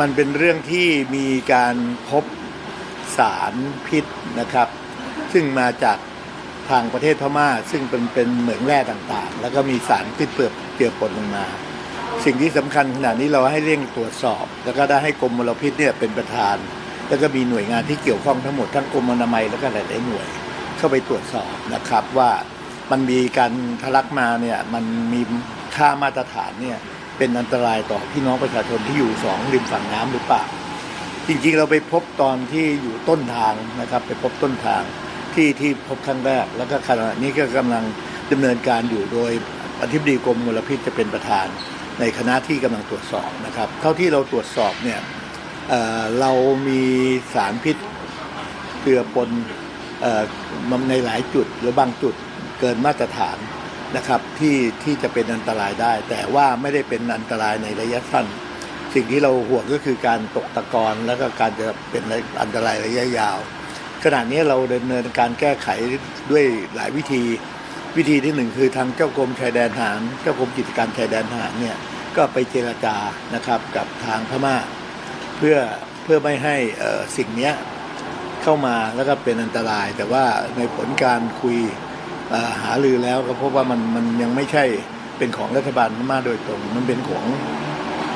มันเป็นเรื่องที่มีการพบสารพิษนะครับ ซึ่งมาจากทางประเทศพม่า ซึ่งเป็นเป็นเหมืองแร่ต่างๆ แล้วก็มีสารพิษเปลือกเจือปนลงมา สิ่งที่สำคัญขณะนี้เราให้เร่งตรวจสอบ แล้วก็ได้ให้กรมมลพิษเนี่ยเป็นประธาน แล้วก็มีหน่วยงานที่เกี่ยวข้องทั้งหมดทั้งกรมอนามัยแล้วก็หลายๆหน่วย เข้าไปตรวจสอบนะครับว่ามันมีการทะลักมาเนี่ยมันมีค่ามาตรฐานเนี่ย เป็นอันตรายต่อพี่น้องประชาชนที่อยู่สองริมฝั่งน้ำหรือเปล่า จริงๆเราไปพบตอนที่อยู่ต้นทางนะครับ ไปพบต้นทางที่ที่พบครั้งแรก แล้วก็ขณะนี้ก็กำลังดำเนินการอยู่โดยอธิบดีกรมมลพิษจะเป็นประธาน ในคณะที่กำลังตรวจสอบนะครับ เท่าที่เราตรวจสอบเนี่ยเเรามีสารพิษเกลือปนในหลายจุดหรือบางจุดเกินมาตรฐาน นะครับที่ที่จะเป็นอันตรายได้ แต่ว่าไม่ได้เป็นอันตรายในระยะสั้น สิ่งที่เราห่วงก็คือการตกตะกอนแล้วก็การจะเป็นอันตรายระยะยาว ขณะนี้เราดำเนินการแก้ไขด้วยหลายวิธีวิธีที่หนึ่งคือทางเจ้ากรมชายแดนทหารเจ้ากรมกิจการชายแดนทหารเนี่ยก็ไปเจรจานะครับกับทางพม่า เพื่อเพื่อไม่ให้สิ่งนี้เข้ามาแล้วก็เป็นอันตราย แต่ว่าในผลการคุย หารือแล้วก็พบว่ามันมันยังไม่ใช่เป็นของรัฐบาลพม่าโดยตรง มันเป็นของ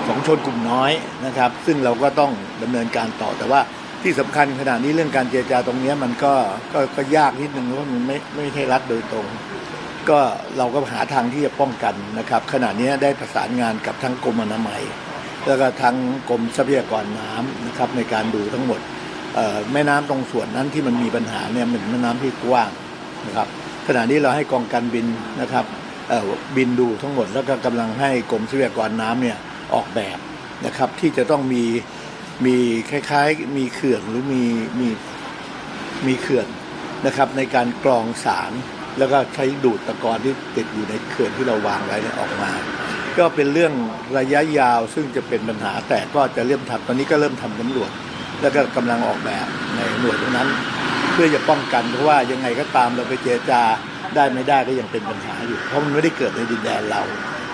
ของชนกลุ่มน้อยนะครับ ซึ่งเราก็ต้องดำเนินการต่อแต่ว่าที่สำคัญขณะนี้เรื่องการเจรจาตรงนี้มันก็ก็ก็ยากนิดนึงเพราะมันไม่ไม่ใช่รัฐโดยตรง ก็เราก็หาทางที่จะป้องกันนะครับ ขณะนี้ได้ประสานงานกับทั้งกรมอนามัย แล้วก็ทั้งกรมทรัพยากรน้ำนะครับในการดูทั้งหมดแม่น้ำตรงส่วนนั้นที่มันมีปัญหาเนี่ยมันเป็นแม่น้ำที่กว้าง นะครับขณะนี้เราให้กองการบินนะครับบินดูทั้งหมดแล้วก็กำลังให้กรมทรัพยากรน้ำเนี่ยออกแบบนะครับ ที่จะต้องมีมีคล้ายๆ มีเขื่อนหรือมีมีมีเขื่อนนะครับ ในการกรองสาร แล้วก็ใช้ดูดตะกอนที่ติดอยู่ในเขื่อนที่เราวางไว้เนี่ยออกมา ก็เป็นเรื่องระยะยาวซึ่งจะเป็นปัญหาแต่ก็จะเริ่มทำตอนนี้ก็เริ่มทำสำรวจ แล้วก็กำลังออกแบบในหน่วยตรงนั้น เพื่อจะป้องกันเพราะว่ายังไงก็ตามเราไปเจรจาได้ไม่ได้ก็ยังเป็นปัญหาอยู่ เพราะมันไม่ได้เกิดในดินแดนเรา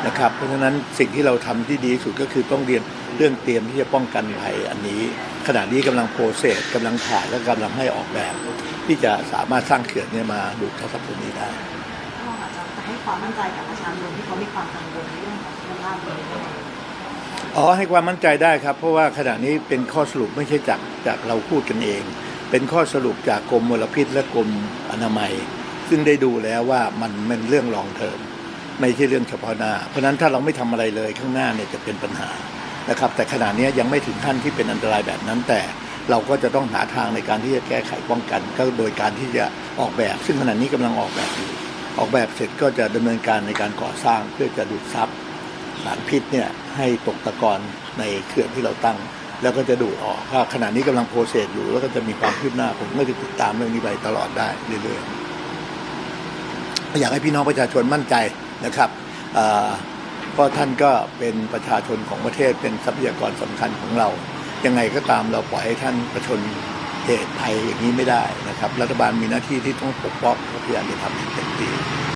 นะครับเพราะฉะนั้นสิ่งที่เราทำที่ดีที่สุดก็คือต้องเรียนเรื่องเตรียมที่จะป้องกันภัยอันนี้ ขณะนี้กำลังโปรเซสกำลังถ่ายและกำลังให้ออกแบบ ที่จะสามารถสร้างเขื่อนเนี้มาดูดทรัพย์ตรงนี้ได้ก็อาจจะให้ความมั่นใจกับประชาชนที่เขามีความกังวลในเรื่องของสุขภาพเลยด้วยอ๋อให้ความมั่นใจได้ครับ เพราะว่าขณะนี้เป็นข้อสรุปไม่ใช่จากจากเราพูดกันเอง เป็นข้อสรุปจากกรมมลพิษและกรมอนามัย ซึ่งได้ดูแล้วว่ามันเป็นเรื่องรองเทอมไม่ใช่เรื่องเฉพาะหน้า เพราะนั้นถ้าเราไม่ทำอะไรเลยข้างหน้าเนี่ยจะเป็นปัญหานะครับ แต่ขณะนี้ยังไม่ถึงขั้นที่เป็นอันตรายแบบนั้น แต่เราก็จะต้องหาทางในการที่จะแก้ไขป้องกัน ก็โดยการที่จะออกแบบ ซึ่งขณะนี้กำลังออกแบบอยู่ออกแบบเสร็จก็จะดำเนินการในการก่อสร้างเพื่อจะดูดซับสารพิษเนี่ยให้ตกตะกอนในเขื่อนที่เราตั้ง แล้วก็จะดูดออกถ้าขณะนี้กำลังโปรเซสอยู่ แล้วก็จะมีความคืบหน้าผมก็จะติดตามเรื่องนี้ไปตลอดได้เรื่อยๆอยากให้พี่น้องประชาชนมั่นใจนะครับเพราะท่านก็เป็นประชาชนของประเทศเป็นทรัพยากรสำคัญของเรา ยังไงก็ตามเราปล่อยให้ท่านประชนเหตุภัยอย่างนี้ไม่ได้นะครับ รัฐบาลมีหน้าที่ที่ต้องปกป้องและพยายามจะทำให้เต็มที่